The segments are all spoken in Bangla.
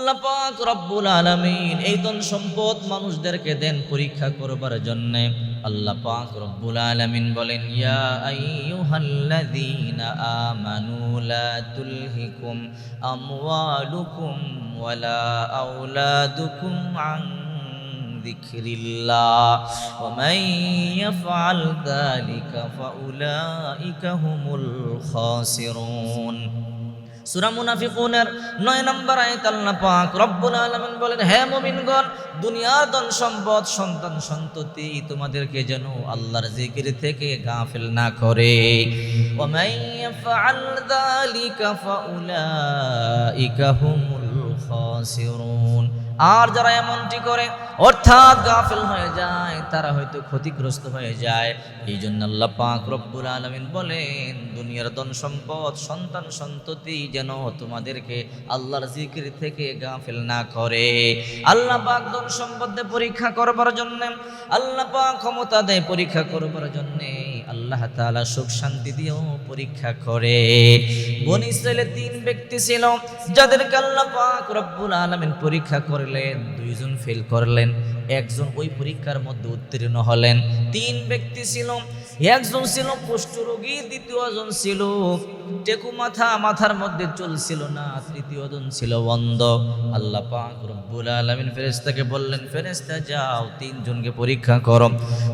আল্লাহ পাক রব্বুল আলামিন এই ধন সম্পদ মানুষদেরকে দেন পরীক্ষা করবার জন্য আল্লাহ পাক রব্বুল আলামিন বলেন ইয়া আইয়ুহাল্লাযীনা আমানু লা তুলহিকুম আমওয়ালুকুম ওয়ালা আওলাদুকুম আন ذكر الله ومن يفعل ذلك فأولئك هم الخاسرون সূরা মুনাফিকুনের নয় নম্বর আয়াত আল্লাহ পাক রব্বুল আলামিন বলেন, হে মুমিনগণ, দুনিয়ার ধন সম্পদ, সন্তান সন্ততি তোমাদেরকে যেন আল্লাহর জিকির থেকে গাফিল না করে। ওয়া মান ইয়াফআল যালিকা ফাউলাইকা হুমুল খাসিরুন। আর যারা এমনটি করে, অর্থাৎ গাফিল হয়ে যায়, তারা হয়তো ক্ষতিগ্রস্ত হয়ে যায়। এই জন্য আল্লাহ পাক রব্বুল আলমিন বলেন, দুনিয়ার ধন সম্পদ, সন্তান সন্ততি যেন তোমাদেরকে আল্লাহর জিকির থেকে গাফিল না করে। আল্লাহ পাক ধন সম্পদ পরীক্ষা করবার জন্য, আল্লাহ পাক ক্ষমতা দেয় পরীক্ষা করবার জন্যে আল্লাহ তালা সুখ শান্তি দিয়েও পরীক্ষা করে। বন ইসরায়েলের তিন ব্যক্তি ছিল, যাদেরকে আল্লাহ পাক রব্বুল আলমেন পরীক্ষা করলেন, দুইজন ফেল করলেন, একজন ওই পরীক্ষার মধ্যে উত্তীর্ণ হলেন। তিন ব্যক্তি ছিল একজন ছিল কুষ্ঠরোগী, দ্বিতীয়জন ছিল টেকু মাথা, মাথার মধ্যে চলছিল না, তৃতীয়জন ছিল বন্ধ আল্লাহ পাক রব্বুল আলমিন ফেরেস্তাকে বললেন ফেরেস্তা যাও, তিনজনকে পরীক্ষা করো।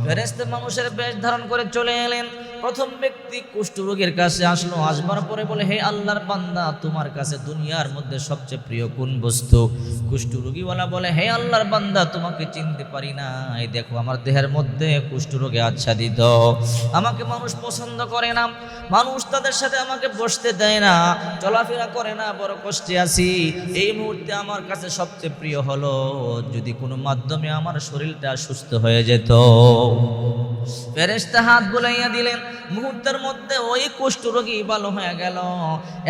ফেরেস্তা মানুষের বেশ ধারণ করে চলে এলেন। প্রথম ব্যক্তি কুষ্ঠরোগীর কাছে আসলো, আসবার পরে বলে, হে আল্লাহর বান্দা, তোমার কাছে দুনিয়ার মধ্যে সবচেয়ে প্রিয় কোন বস্তু? কুষ্ঠরোগীওয়ালা বলে, হে আল্লাহর বান্দা, তোমাকে চিনতে পারি না। এই দেখো, আমার দেহের মধ্যে কুষ্ঠরোগে আচ্ছাদিত। আমাকে মানুষ পছন্দ করে না। মানুষ তাদের সাথে আমাকে বসতে দেয় না। চলাফেরা করে না, বড় কষ্টে আছি। এই মুহূর্তে আমার কাছে সবচেয়ে প্রিয় হলো, যদি কোনো মাধ্যমে আমার শরীরটা সুস্থ হয়ে যেত। ফেরেশতা হাত বুলাইয়া দিলেন মুহূর্তের মধ্যে ওই কুষ্ঠরোগী ভালো হয়ে গেল।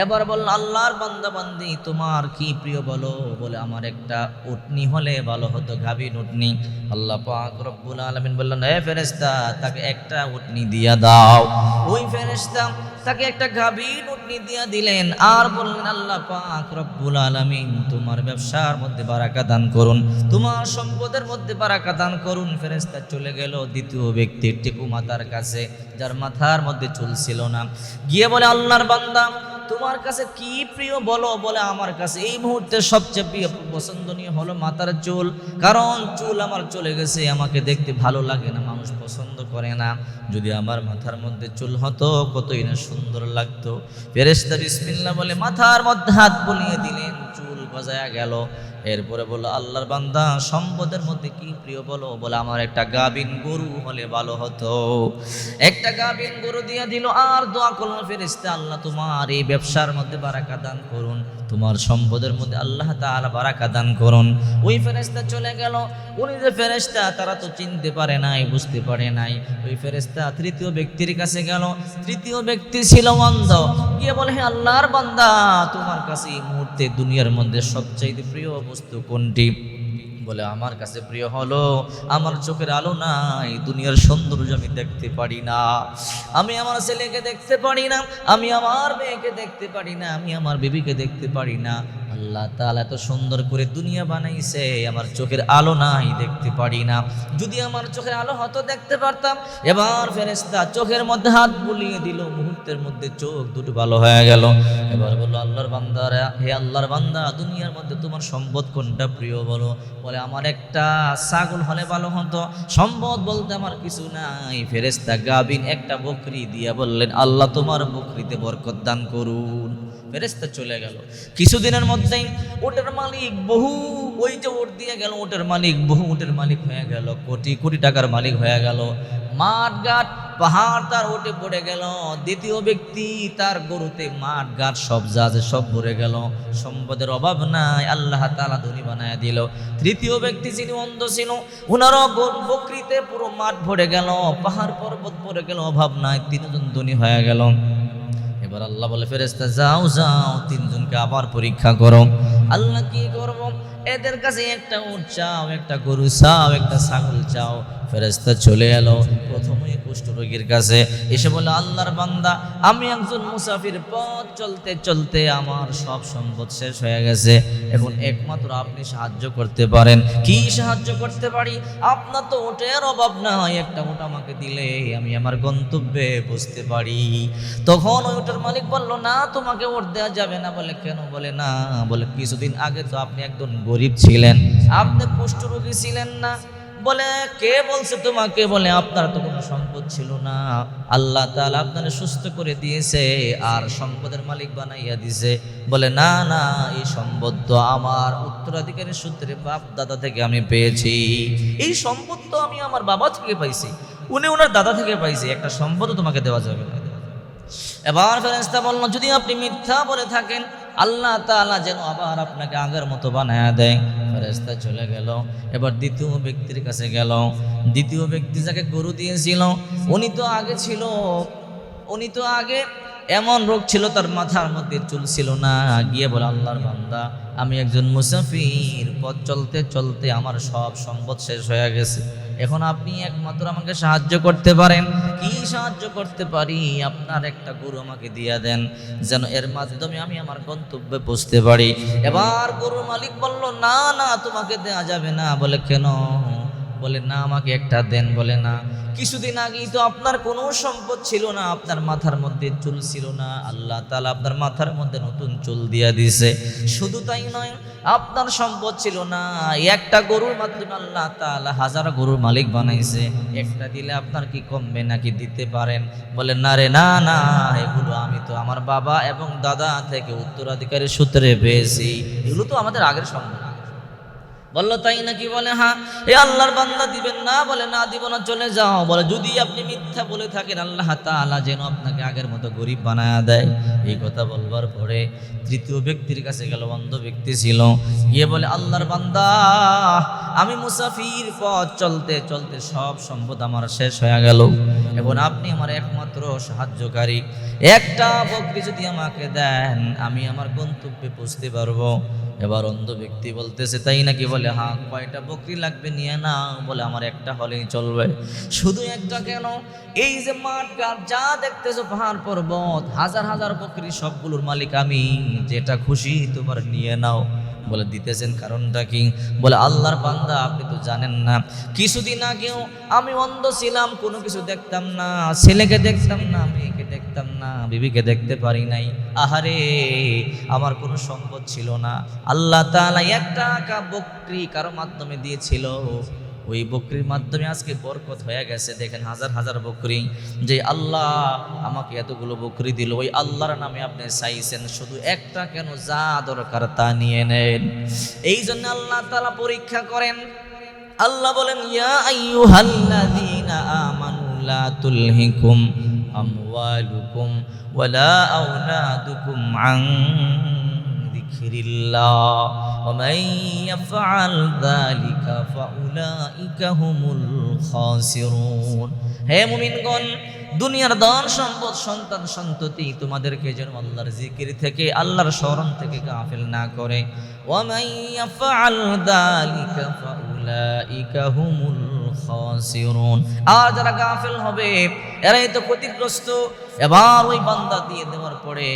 এবার বলল, আল্লাহর বান্দা বান্দি তোমার কি প্রিয় বলো? বলে, আমার একটা উটনি হলে ভালো হতো গাভীর উটনি। আল্লাহ পাক রব্বুল আলামিন বললেন হে ফেরেশতা, তাকে একটা উটনি দিয়া দাও। ওই ফেরেশতা তাকে একটা গাভীর উটনি দিয়া দিলেন। আর বললেন, আল্লাহ পাক রব্বুল আলামিন, তোমার ব্যবসার মধ্যে বারাকা দান করুন, তোমার সম্পদের মধ্যে বারাকা দান করুন। ফেরেশতা চলে গেল দ্বিতীয় ব্যক্তির টেকু মাতার কাছে, যার মাথার মধ্যে চুল ছিল না। গিয়ে বলে, আল্লাহর বান্দা তোমার কাছে কি প্রিয় বলো, বলে আমার কাছে এই মুহূর্তে সবচেয়ে প্রিয়, পছন্দনীয় হলো মাথার চুল। কারণ চুল আমার চলে গেছে, আমাকে দেখতে ভালো লাগে না, মানুষ পছন্দ করে না। যদি আমার মাথার মধ্যে চুল হতো, কতই না সুন্দর লাগতো। ফেরেস্তা বিসমিল্লা বলে, মাথার মধ্যে হাত বুলিয়ে দিলেন, চুল গজায়া গেল। এরপরে বলল, আল্লাহর বান্দা, সম্পদের মধ্যে কি প্রিয় বলো? বলে, আমার একটা গাবিন গরু হলে ভালো হতো। একটা গাবিন গরু দিয়ে দিল, আর দোয়া করল ফেরেশতা, আল্লাহ তোমার এই ব্যবসার মধ্যে বারাকা দান করুন। তোমার সম্পদের মধ্যে আল্লাহ তাআলা বারাকা দান করুন। ওই ফেরেশতা চলে গেল। উনি যে ফেরেশতা, তারা তো চিনতে পারে নাই, বুঝতে পারে নাই। ওই ফেরেশতা তৃতীয় ব্যক্তির কাছে গেল। তৃতীয় ব্যক্তি ছিল অন্ধ। গিয়ে বলে, হে আল্লাহর বান্দা, তোমার কাছে এই মুহূর্তে দুনিয়ার মধ্যে সবচাইতে প্রিয় বস্তু কোনটি? বলে, আমার কাছে প্রিয় হলো, আমার চোখের আলো নাই, দুনিয়ার সৌন্দর্য আমি দেখতে পারি না। আমি আমার ছেলেকে দেখতে পারি না, আমি আমার মেয়েকে দেখতে পারি না, আমি আমার বিবিকে দেখতে পারি না। আল্লাহ তাআলা এত সুন্দর করে দুনিয়া বানাইছে, আমার চোখের আলো নাই, দেখতে পারি না। যদি আমার চোখের আলো হতো, দেখতে পারতাম। এবার ফেরেশতা চোখের মধ্যে হাত বুলিয়ে দিল, মুহূর্তের মধ্যে চোখ দুটো ভালো হয়ে গেল। এবার বলল, আল্লাহর বান্দারা হে আল্লাহর বান্দা, দুনিয়ার মধ্যে তোমার সম্পদ কোনটা প্রিয় বলো? বলে, আমার একটা ছাগল হলে ভালো হতো। সম্পদ বলতে আমার কিছু নাই। ফেরেশতা গাবিন একটা বকরি দিয়া বললেন, আল্লাহ তোমার বকরিতে বরকত দান করুন। ফেরেস্তা চলে গেল। কিছুদিনের মধ্যেই ওটার মালিক বহু, ওই যে ওট দিয়ে গেল ওটার মালিক, বহু ওটের মালিক হয়ে গেল, কোটি কোটি টাকার মালিক হয়ে গেল। মাঠ ঘাট পাহাড় তার ওটে পড়ে গেল। দ্বিতীয় ব্যক্তি তার গরুতে মাঠ ঘাট সব যা সব ভরে গেল। সম্পদের অভাব নাই, আল্লাহ তালা ধনী বানায় দিল। তৃতীয় ব্যক্তি যিনি অন্ধ ছিল ওনারও গরু বকরিতে পুরো মাঠ ভরে গেল। পাহাড় পর্বত পড়ে গেল, অভাব নাই, তিনজন ধনী হয়ে গেল। এবার আল্লাহ বলে ফেরেস্তা যাও যাও তিনজনকে আবার পরীক্ষা করো। আল্লাহ কি করব? এদের কাছে একটা উট চাও, একটা গরু চাও, একটা ছাগল চাও। ফেরেস্তা চলে এলো প্রথমে কুষ্ঠরোগীর কাছে। এসে বলে আল্লাহর বান্দা, আমি একজন মুসাফির, পথ চলতে চলতে আমার সব সম্পদ শেষ হয়ে গেছে। এখন একমাত্র আপনি সাহায্য করতে পারেন। কি সাহায্য করতে পারি? আপনার তো ওটের অভাব না হয় একটা ওট আমাকে দিলে আমি আমার গন্তব্যে বুঝতে পারি। তখন ওই ওটার মালিক বলল, না, তোমাকে ওট দেওয়া যাবে না। বলে, কেন? বলে, না, বলে, কিছুদিন আগে তো আপনি একজন গরিব ছিলেন। আপনি কুষ্ঠরোগী ছিলেন না। বলে, কে বলছে তোমাকে? বলে, আপনার তো কোনো সম্পদ ছিল না। আল্লাহ তাআলা আপনাকে সুস্থ করে দিয়েছে আর সম্পদের মালিক বানাইয়া দিয়েছে বলে, না না, এই সম্পদ তো আমার উত্তরাধিকারী সূত্রে বাপ দাদা থেকে আমি পেয়েছি। এই সম্পদ তো আমি আমার বাবা থেকে পাইছি। উনি ওনার দাদা থেকে পাইছি। একটা সম্পদও তোমাকে দেওয়া যাবে না। এবার ফেরেস্তা বলল, যদি আপনি মিথ্যা বলে থাকেন আল্লাহ তালা যেন আবার আপনাকে আগের মতো বানায় দেয়। ফেরেস্তা চলে গেল। এবার দ্বিতীয় ব্যক্তির কাছে গেল। দ্বিতীয় ব্যক্তি যাকে গরু দিয়েছিল, উনি তো আগে ছিল। উনি তো আগে এমন রোগ ছিল, তার মাথার মধ্যে চুল ছিল না। গিয়ে বলে, আল্লাহর বান্দা, আমি একজন মুসাফির। পথ চলতে চলতে আমার সব সম্পদ শেষ হয়ে গেছে। এখন আপনি একমাত্র আমাকে সাহায্য করতে পারেন। কি সাহায্য করতে পারি? আপনার একটা গরু আমাকে দিয়ে দেন, যেন এর মাধ্যমে আমি আমার গন্তব্যে পৌঁছতে পারি। এবার গরুর মালিক বলল, না না, তোমাকে দেয়া যাবে না। বলে, কেন? বলে, না, আমাকে একটা দেন, বলে, না। কিছুদিন আগেই তো আপনার কোনো সম্পদ ছিল না, আপনার মাথার মধ্যে চুল ছিল না। আল্লাহ তালা আপনার মাথার মধ্যে নতুন চুল দিয়া দিছে। শুধু তাই নয়, আপনার সম্পদ ছিল না, একটা গরুর মাধ্যমে আল্লাহ তালা হাজার গরুর মালিক বানাইছে। একটা দিলে আপনার কি কমবে নাকি দিতে পারেন? বলে, না রে, না না, এগুলো আমি তো আমার বাবা এবং দাদা থেকে উত্তরাধিকারী সূত্রে পেয়েছি। এগুলো তো আমাদের আগের সম্পদ। বলল, তাই নাকি বলে হ্যাঁ। এ আল্লাহর বান্দা দিবেন না, বলে, না দিব না, চলে যাও। বলে, যদি আপনি মিথ্যা বলে থাকেন, আল্লাহ তাআলা যেন আপনাকে আগের মতো গরিব বানায় দেয়। এই কথা বলবার পরে তৃতীয় ব্যক্তির কাছে গেল, অন্ধ ব্যক্তি ছিল। গিয়ে বলে, আল্লাহর বান্দা, আমি মুসাফির পথ চলতে চলতে সব সম্পদ আমার শেষ হয়ে গেল। এখন আপনি আমার একমাত্র সাহায্যকারী। একটা বকরি যদি আমাকে দেন, আমি আমার গন্তব্যে পৌঁছতে পারব। এবার অন্ধ ব্যক্তি বলতেছে, তাই নাকি? বলে হ্যাঁ কয়টা বকরি লাগবে নিয়ে না? বলে, আমার একটা হলেই চলবে। শুধু একটা কেন? এই যে মাঠ যা দেখতেছো, পাহাড় পর্বত, হাজার হাজার বকরি, সবগুলোর মালিক আমি। যেটা খুশি, তোমার নিয়ে নাও। বলে দিতেছেন কারণটা কি? বলে, আল্লাহর বান্দা, আপনি তো জানেন না। কিছুদিন আগেও আমি অন্ধ ছিলাম, কোনো কিছু দেখতাম না। ছেলেকে দেখতাম না, মেয়েকে দেখতাম না, বিবিকে দেখতে পারি নাই। আহারে, আমার কোনো সম্পদ ছিল না। আল্লাহ তালা একটা আঁকা বকরি কারও মাধ্যমে দিয়েছিল। ওই বকরির মাধ্যমে আজকে বরকত হয়ে গেছে। দেখেন হাজার হাজার বকরি, যে আল্লাহ আমাকে এতগুলো বকরি দিল, ওই আল্লাহর নামে আপনি চাইছেন, শুধু একটা কেন যা দরকার তা নিয়ে নেন। এই জন্য আল্লাহ তালা পরীক্ষা করেন, আল্লাহ বলেন, ইয়া ওয়া মান ইয়াফআল যালিকা ফাউলাইকা হুমুল খাসিরুন হে মুমিনগণ দুনিয়ার ধন সম্পদ সন্তান সন্ততি তোমাদেরকে যেন আল্লাহর জিকির থেকে আল্লাহর স্মরণ থেকে গাফিল না করে ومن يفعل ذلك فأولئك هم আর যারা গাফেল হবে, এরাই তো ক্ষতিগ্রস্ত। এবার ওই বান্দা দিয়ে দেওয়ার পরে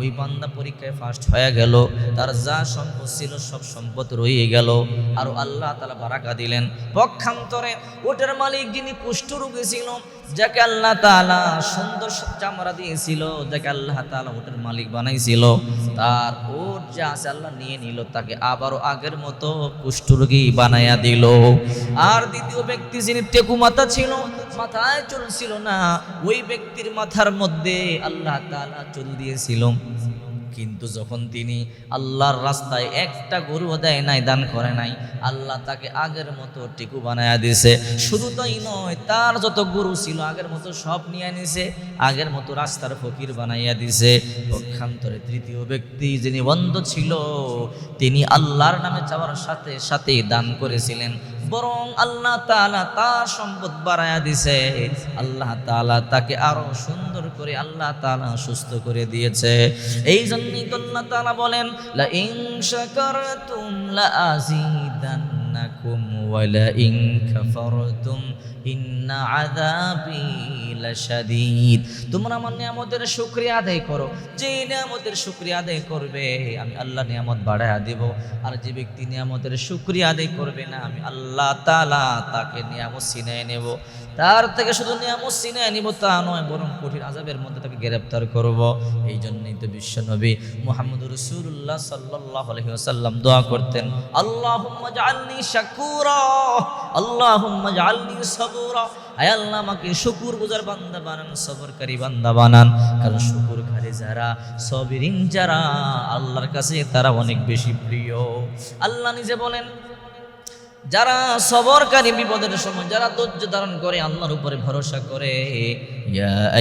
ওই বান্দা পরীক্ষায় ফার্স্ট হয়ে গেল। তার যা সম্পদ ছিল, সব সম্পদ রয়ে গেল। আর আল্লাহ তালা বারাকা দিলেন। পক্ষান্তরে ওটার মালিক যিনি কুষ্ঠরোগী ছিল যাকে আল্লাহ তাআলা সুন্দর চামড়া দিয়েছিল, যাকে আল্লাহ তাআলা ওটার মালিক বানাইছিল, তার ওর যা আছে আল্লাহ নিয়ে নিল, তাকে আবারও আগের মতো কুষ্ঠরোগী বানাইয়া দিল। আর দ্বিতীয় ব্যক্তি যিনি টেকু মাথা ছিল, মাথায় চুল ছিল না, ওই ব্যক্তির মাথার মধ্যে আল্লাহ তাআলা চুল দিয়েছিল। কিন্তু যখন তিনি আল্লাহর রাস্তায় একটা গরু দেয় নাই, দান করে নাই, আল্লাহ তাকে আগের মতো টিকু বানায়া দিছে। শুধু তাই নয়, তার যত গরু ছিল আগের মতো সব নিয়ে নিছে, আগের মতো রাস্তার ফকির বানাইয়া দিছে। পক্ষান্তরে তৃতীয় ব্যক্তি যিনি বন্ধ ছিল, তিনি আল্লাহর নামে চাওয়ার সাথে সাথে দান করেছিলেন। বরং আল্লাহ তালা তার সম্পদ বাড়ায়া দিছে। আল্লাহ তালা তাকে আরও সুন্দর করে আল্লাহ তালা সুস্থ করে দিয়েছে। এই জন্যই আল্লাহ তালা বলেন লা শাকারতুম লা আযীদান্নাকুম ওয়া লা ইন্না আযাবি লাশাদীদ। তোমরা আমার নিয়ামতের শুকরিয়া আদায় করো। যে নিয়ামতের শুকরিয়া আদায় করবে, আমি আল্লাহ নিয়ামত বাড়ায়া দেব। আর যে ব্যক্তি নিয়ামতের শুকরিয়া আদায় করবে না, আমি আল্লাহ তাআলা তাকে নিয়ামত ছিনিয়ে নেব। তার থেকে শুধু নিয়ামত ছিনিয়ে নিব তা নয়, বরং কঠিন আজাবের মধ্যে তাকে গ্রেফতার করব। এই জন্যই তো বিশ্ব নবী মোহাম্মদ রসুল্লাহ সাল্লাহ আলহিহাসাল্লাম দোয়া করতেন, আল্লাহুম্মা জাআলনি শাকুরা, আল্লাহুম্মা জাআলনি সাবুরা। আয় আল্লাহ, আমাকে শুকুর গুজার বান্দা বানান, সবরকারী বান্দা বানান। কারণ শুকুরকারী যারা, সবিরিন যারা, আল্লাহর কাছে তারা অনেক বেশি প্রিয়। আল্লাহ নিজে বলেন যারা সবরকারী বিপদের সময়, যারা ধৈর্য ধারণ করে আল্লাহর উপরে ভরসা করে, ইয়া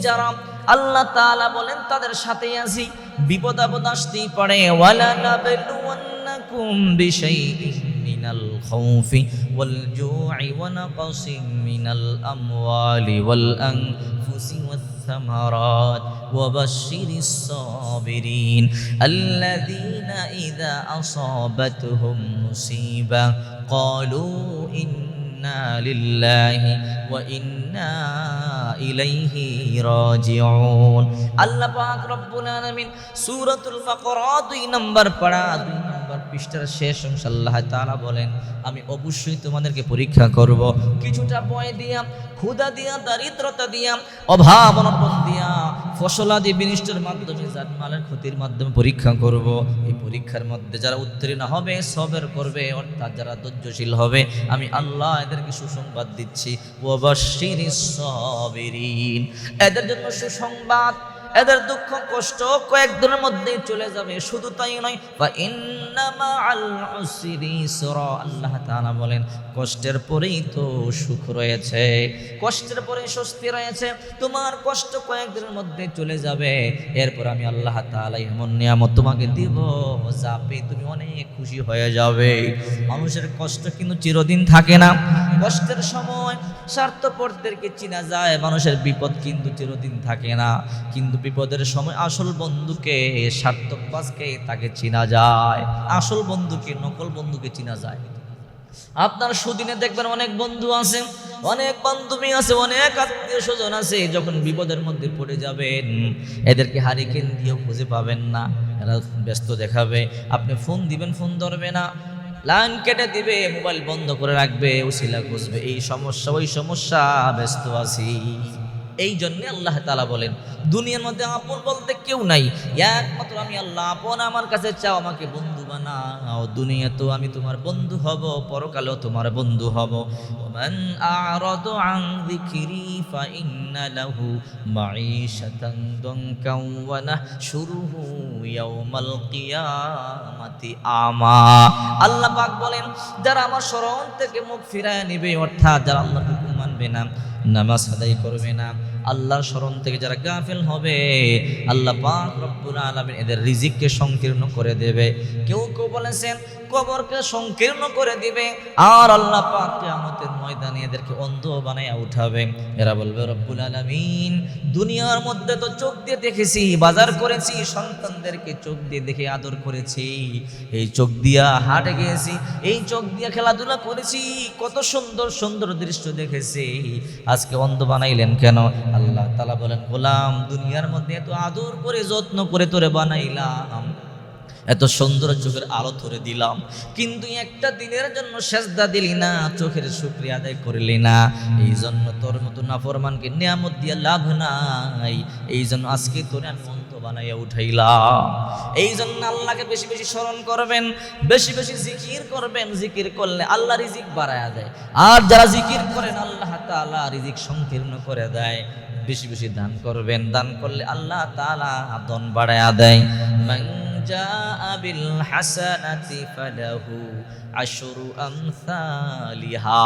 যারা আল্লাহ তাআলা বলেন, তাদের সাথে আছি। বিপদ আপদ আসতেই পারে। ওয়ালা من الخوف والجوع ونقص من الأموال والأنفس والثمرات وبشر الصابرين الذين إذا أصابتهم مصيبة قالوا إنا لله وإنا إليه راجعون. الله پاک ربنا من سورة الفقرات نمبر نمبر নম্বর পৃষ্ঠার শেষ অংশ আল্লাহ তাআলা বলেন, আমি অবশ্যই তোমাদেরকে পরীক্ষা করব। কিছুটা ভয় দিয়া ক্ষুধা দিয়া দারিদ্রতা দিয়া অভাব অনটন দিয়া ফসলাদি বিনিষ্টের মাধ্যমে জানমালের ক্ষতির মাধ্যমে পরীক্ষা করব। এই পরীক্ষার মধ্যে যারা উত্তীর্ণ হবে, সবের করবে, অর্থাৎ যারা ধৈর্যশীল হবে, আমি আল্লাহ এদেরকে সুসংবাদ দিচ্ছি। ওয়াবাশশিরিস সাবিরিন। এদের জন্য সুসংবাদ এদের দুঃখ, কষ্ট কয়েকদিনের মধ্যেই চলে যাবে। শুধু তাই নয় বা ইন্নামা আল আল্লাহ তাআলা বলেন, কষ্টের পরেই তো সুখ রয়েছে। কষ্টের পরেই স্বস্তি রয়েছে। তোমার কষ্ট কয়েকদিনের মধ্যে চলে যাবে। এরপর আমি আল্লাহ তাআলা এমন নিয়ামত তোমাকে দিব যা পেয়ে তুমি অনেক খুশি হয়ে যাবে। মানুষের কষ্ট কিন্তু চিরদিন থাকে না। কষ্টের সময় স্বার্থপরদেরকে চিনা যায়, মানুষের বিপদ কিন্তু চিরদিন থাকে না। কিন্তু বিপদের সময় আসল বন্ধুকে স্বার্থবাজকে তাকে চিনা যায়। আসল বন্ধুকে, নকল বন্ধুকে চিনা যায়। আপনার সুদিনে দেখবেন অনেক বন্ধু আছে, অনেক বান্ধবী আছে, অনেক আত্মীয় স্বজন আছে, যখন বিপদের মধ্যে পড়ে যাবেন, এদেরকে হারিকেন দিয়েও খুঁজে পাবেন না। এরা ব্যস্ত দেখাবে। আপনি ফোন দিবেন, ফোন ধরবে না। লাইন কেটে দিবে, মোবাইল বন্ধ করে রাখবে উসিলা খুঁজবে, এই সমস্যা, ওই সমস্যা, ব্যস্ত আছি। এই জন্যে আল্লাহ তালা বলেন দুনিয়ার মধ্যে আপন বলতে কেউ নাই একমাত্র আমি আল্লাহ আপন আমার কাছে চাও আমাকে বন্ধু বানাও দুনিয়া তো আমি তোমার বন্ধু হব পরকালেও তোমার বন্ধু হব ومن أعرض عن ذكري فإن له معيشة ضنكا ونحشره يوم القيامة أعمى আল্লাহ পাক বলেন যারা আমার স্মরণ থেকে মুখ ফিরায় নেবে অর্থাৎ যারা আল্লাহর হুকুম মানবে না নামাজ আদায় করবে না আল্লাহর স্মরণ থেকে যারা গাফেল হবে, আল্লাহ পাক রব্বুল আলামিন এদের রিজিককে সংকীর্ণ করে দেবে। কেউ কেউ বলেছেন কবরকে সংকীর্ণ করে দিবে, আর আল্লাহ পাক কিয়ামতের ময়দানে এদেরকে অন্ধ বানাইয়া উঠাবে। এরা বলবে, রব্বুল আলামিন, দুনিয়ার মধ্যে তো চোখ দিয়ে দেখেছি, বাজার করেছি, সন্তানদেরকে চোখ দিয়ে দেখে আদর করেছি। এই চোখ দিয়া হাটে গিয়েছি, এই চোখ দিয়ে খেলাধুলা করেছি, কত সুন্দর সুন্দর দৃশ্য দেখেছি। আজকে অন্ধ বানাইলেন কেন? আল্লাহ তালা বলেন, গোলাম, দুনিয়ার মধ্যে এত আদর করে, যত্ন করে তোরে বানাইলাম। এত সুন্দর চোখের আলো ধরে দিলাম। কিন্তু একটা দিনের জন্য সেজদা দিলি না, চোখের শুক্রিয়া আদায় করলি না। এই জন্য তোর মতো নাফরমানকে নিয়ামত দিয়ে লাভ নাই। এই জন্য আজকে তোরে আমি অন্ত বানাইয়া উঠাইলাম। এই জন্য আল্লাহকে বেশি বেশি স্মরণ করবেন, বেশি বেশি জিকির করবেন। জিকির করলে আল্লাহ রিজিক বাড়ায় দেয়। আর যারা জিকির করেন, আল্লাহ তাআলা রিজিক সংকীর্ণ করে দেয়। বেশি বেশি দান করবেন। দান করলে আল্লাহ তাআলা দন বাড়ায়া দেয়। جاء بالحسنة فله عشر أمثالها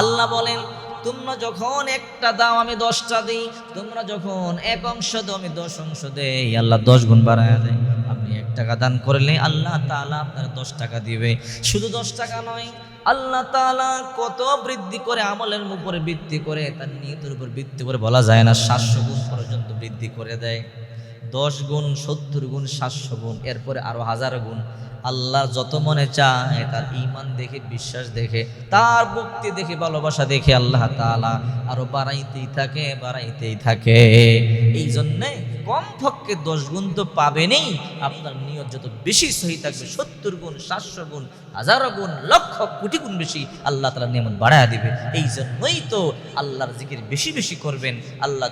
আল্লাহ বলেন তোমরা যখন একটা দাও আমি দশটা দিই তোমরা যখন এক অংশ দাও আমি দশ অংশ দেই আল্লাহ দশ গুণ বাড়ায় দেয় আপনি এক টাকা দান করলে আল্লাহ তাআলা আপনার দশ টাকা দিবে শুধু দশ টাকা নয় আল্লাহ তাআলা কত বৃদ্ধি করে আমলের উপরে বৃদ্ধি করে তার নিয়তের উপর বৃদ্ধি করে বলা যায় না সাতশো গুণ পর্যন্ত বৃদ্ধি করে দেয় দশ গুণ, সত্তর গুণ, সাতশো গুণ, এরপরে আরও হাজার গুণ। আল্লাহ যত মনে চায়, তার ইমান দেখে, বিশ্বাস দেখে, তার ভক্তি দেখে, ভালোবাসা দেখে আল্লাহ তাআলা আরও বাড়াইতেই থাকে বাড়াইতেই থাকে। এই জন্যে কম পক্ষে দশ গুণ তো পাবেনই আপনার নিয়ত যত বেশি সহি থাকবে, সত্তর গুণ, সাতশো গুণ, হাজারো গুণ, লক্ষ কোটি গুণ বেশি আল্লাহ তালা নিয়মন বাড়ায় দিবে। এই জন্যই তো আল্লাহর জিকির বেশি বেশি করবেন। আল্লাহ